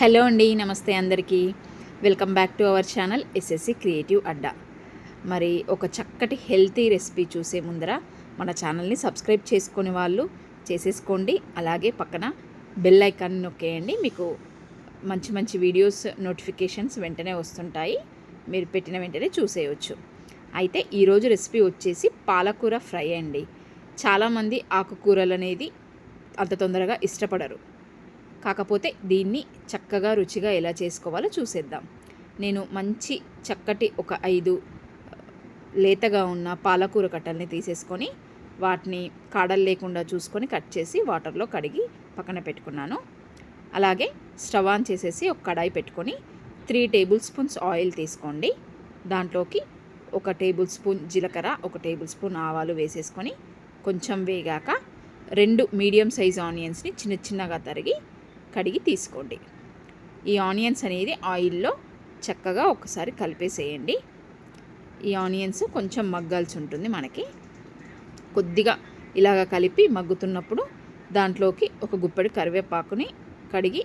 Hello అండి నమస్తే అందరికీ. Welcome back to our channel SSC creative Adda. మరి ఒక చక్కటి హెల్తీ రెసిపీ చూసే ముందర మన ఛానల్ని సబ్స్క్రైబ్ చేసుకునే వాళ్ళు చేసేసుకోండి. అలాగే పక్కన బెల్ ఐకాన్ నొక్కేయండి. మీకు మంచి మంచి వీడియోస్ నోటిఫికేషన్స్ వెంటనే వస్తుంటాయి. మీరు పెట్టిన వెంటనే చూసేయచ్చు. అయితే ఈరోజు రెసిపీ వచ్చేసి పాలకూర ఫ్రై అండి. చాలామంది ఆకుకూరలు అనేది అంత తొందరగా ఇష్టపడరు. కాకపోతే దీన్ని చక్కగా రుచిగా ఎలా చేసుకోవాలో చూసేద్దాం. నేను మంచి చక్కటి ఒక ఐదు లేతగా ఉన్న పాలకూర కట్టల్ని తీసేసుకొని వాటిని కాడలు లేకుండా చూసుకొని కట్ చేసి వాటర్లో కడిగి పక్కన పెట్టుకున్నాను. అలాగే స్టవ్ ఆన్ చేసేసి ఒక కడాయి పెట్టుకొని త్రీ టేబుల్ స్పూన్స్ ఆయిల్ తీసుకోండి. దాంట్లోకి ఒక టేబుల్ స్పూన్ జీలకర్ర ఒక టేబుల్ స్పూన్ ఆవాలు వేసేసుకొని కొంచెం వేగాక రెండు మీడియం సైజ్ ఆనియన్స్ని చిన్న చిన్నగా తరిగి కడిగి తీసుకోండి. ఈ ఆనియన్స్ అనేది ఆయిల్లో చక్కగా ఒకసారి కలిపేసేయండి. ఈ ఆనియన్స్ కొంచెం మగ్గాల్సి ఉంటుంది మనకి. కొద్దిగా ఇలాగ కలిపి మగ్గుతున్నప్పుడు దాంట్లోకి ఒక గుప్పెడు కరివేపాకుని కడిగి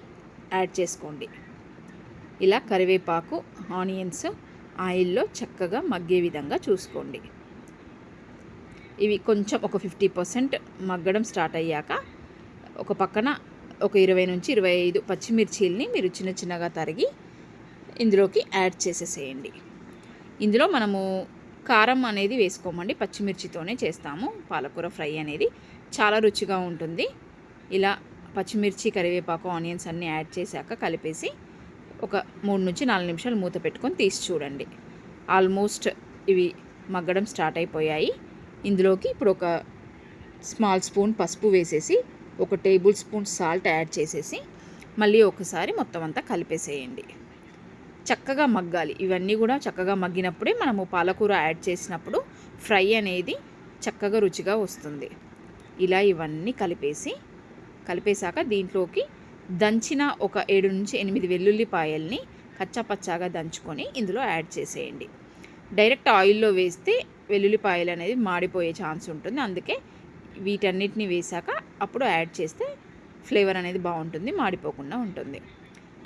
యాడ్ చేసుకోండి. ఇలా కరివేపాకు ఆనియన్స్ ఆయిల్లో చక్కగా మగ్గే విధంగా చూసుకోండి. ఇవి కొంచెం ఒక ఫిఫ్టీ పర్సెంట్ మగ్గడం స్టార్ట్ అయ్యాక ఒక పక్కన ఒక ఇరవై నుంచి ఇరవై ఐదు పచ్చిమిర్చీలని మీరు చిన్న చిన్నగా తరిగి ఇందులోకి యాడ్ చేసేసేయండి. ఇందులో మనము కారం అనేది వేసుకోమండి. పచ్చిమిర్చితోనే చేస్తాము. పాలకూర ఫ్రై అనేది చాలా రుచిగా ఉంటుంది. ఇలా పచ్చిమిర్చి కరివేపాకు ఆనియన్స్ అన్నీ యాడ్ చేశాక కలిపేసి ఒక మూడు నుంచి నాలుగు నిమిషాలు మూత పెట్టుకొని తీసి చూడండి. ఆల్మోస్ట్ ఇవి మగ్గడం స్టార్ట్ అయిపోయాయి. ఇందులోకి ఇప్పుడు ఒక స్మాల్ స్పూన్ పసుపు వేసేసి ఒక టేబుల్ స్పూన్ సాల్ట్ యాడ్ చేసేసి మళ్ళీ ఒకసారి మొత్తం అంతా కలిపేసేయండి. చక్కగా మగ్గాలి. ఇవన్నీ కూడా చక్కగా మగ్గినప్పుడే మనము పాలకూర యాడ్ చేసినప్పుడు ఫ్రై అనేది చక్కగా రుచిగా వస్తుంది. ఇలా ఇవన్నీ కలిపేసి కలిపేశాక దీంట్లోకి దంచిన ఒక ఏడు నుంచి ఎనిమిది వెల్లుల్లిపాయల్ని కచ్చాపచ్చాగా దంచుకొని ఇందులో యాడ్ చేసేయండి. డైరెక్ట్ ఆయిల్లో వేస్తే వెల్లుల్లిపాయలు అనేది మాడిపోయే ఛాన్స్ ఉంటుంది. అందుకే వీటన్నిటిని వేసాక అప్పుడు యాడ్ చేస్తే ఫ్లేవర్ అనేది బాగుంటుంది మాడిపోకుండా ఉంటుంది.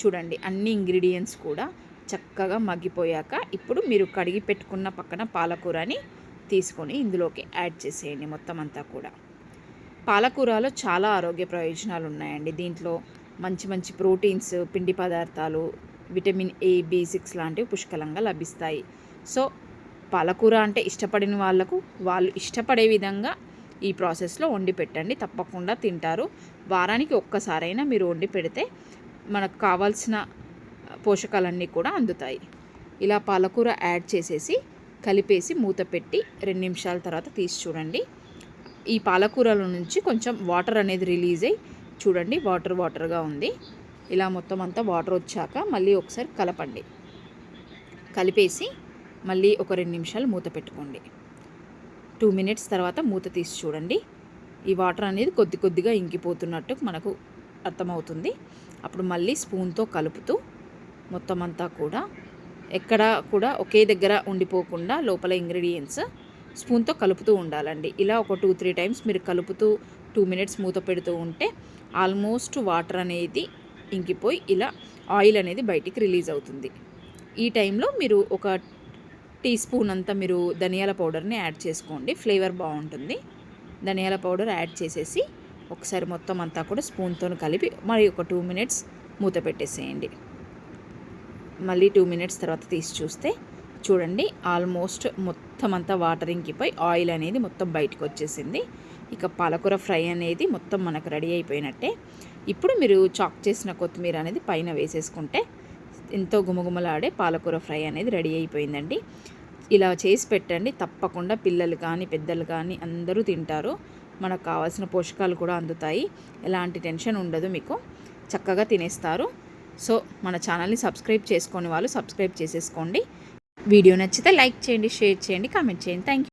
చూడండి అన్ని ఇంగ్రీడియంట్స్ కూడా చక్కగా మగ్గిపోయాక ఇప్పుడు మీరు కడిగి పెట్టుకున్న పక్కన పాలకూరని తీసుకొని ఇందులోకి యాడ్ చేసేయండి మొత్తం అంతా కూడా. పాలకూరలో చాలా ఆరోగ్య ప్రయోజనాలు ఉన్నాయండి. దీంట్లో మంచి మంచి ప్రోటీన్స్ పిండి పదార్థాలు విటమిన్ ఏ బి సిక్స్ లాంటివి పుష్కలంగా లభిస్తాయి. సో పాలకూర అంటే ఇష్టపడిన వాళ్ళకు వాళ్ళు ఇష్టపడే విధంగా ఈ ప్రాసెస్లో వండి పెట్టండి. తప్పకుండా తింటారు. వారానికి ఒక్కసారైనా మీరు వండి పెడితే మనకు కావాల్సిన పోషకాలన్నీ కూడా అందుతాయి. ఇలా పాలకూర యాడ్ చేసేసి కలిపేసి మూత పెట్టి రెండు నిమిషాల తర్వాత తీసి చూడండి. ఈ పాలకూరల నుంచి కొంచెం వాటర్ అనేది రిలీజ్ అయ్యి చూడండి వాటర్ వాటర్గా ఉంది. ఇలా మొత్తం అంతా వాటర్ వచ్చాక మళ్ళీ ఒకసారి కలపండి. కలిపేసి మళ్ళీ ఒక రెండు నిమిషాలు మూత పెట్టుకోండి. టూ మినిట్స్ తర్వాత మూత తీసి చూడండి. ఈ వాటర్ అనేది కొద్ది కొద్దిగా ఇంకిపోతున్నట్టు మనకు అర్థమవుతుంది. అప్పుడు మళ్ళీ స్పూన్తో కలుపుతూ మొత్తం అంతా కూడా ఎక్కడ కూడా ఒకే దగ్గర ఉండిపోకుండా లోపల ఇంగ్రీడియంట్స్ స్పూన్తో కలుపుతూ ఉండాలండి. ఇలా ఒక టూ త్రీ టైమ్స్ మీరు కలుపుతూ టూ మినిట్స్ మూత పెడుతూ ఉంటే ఆల్మోస్ట్ వాటర్ అనేది ఇంకిపోయి ఇలా ఆయిల్ అనేది బయటికి రిలీజ్ అవుతుంది. ఈ టైంలో మీరు ఒక టీ స్పూన్ అంతా మీరు ధనియాల పౌడర్ని యాడ్ చేసుకోండి. ఫ్లేవర్ బాగుంటుంది. ధనియాల పౌడర్ యాడ్ చేసేసి ఒకసారి మొత్తం అంతా కూడా స్పూన్తో కలిపి మరి ఒక టూ మినిట్స్ మూత పెట్టేసేయండి. మళ్ళీ టూ మినిట్స్ తర్వాత తీసి చూస్తే చూడండి ఆల్మోస్ట్ మొత్తం అంతా వాటర్ ఆయిల్ అనేది మొత్తం బయటకు వచ్చేసింది. ఇక పాలకూర ఫ్రై అనేది మొత్తం మనకు రెడీ అయిపోయినట్టే. ఇప్పుడు మీరు చాక్ చేసిన కొత్తిమీర అనేది పైన వేసేసుకుంటే ఎంతో గుమగుమలాడే పాలకూర ఫ్రై అనేది రెడీ అయిపోయిందండి. ఇలా చేసి పెట్టండి. తప్పకుండా పిల్లలు కానీ పెద్దలు కానీ అందరూ తింటారు. మనకు కావాల్సిన పోషకాలు కూడా అందుతాయి. ఎలాంటి టెన్షన్ ఉండదు మీకు. చక్కగా తినేస్తారు. సో మన ఛానల్ని సబ్స్క్రైబ్ చేసుకొని వాళ్ళు సబ్స్క్రైబ్ చేసేసుకోండి. వీడియో నచ్చితే లైక్ చేయండి షేర్ చేయండి కామెంట్ చేయండి. థ్యాంక్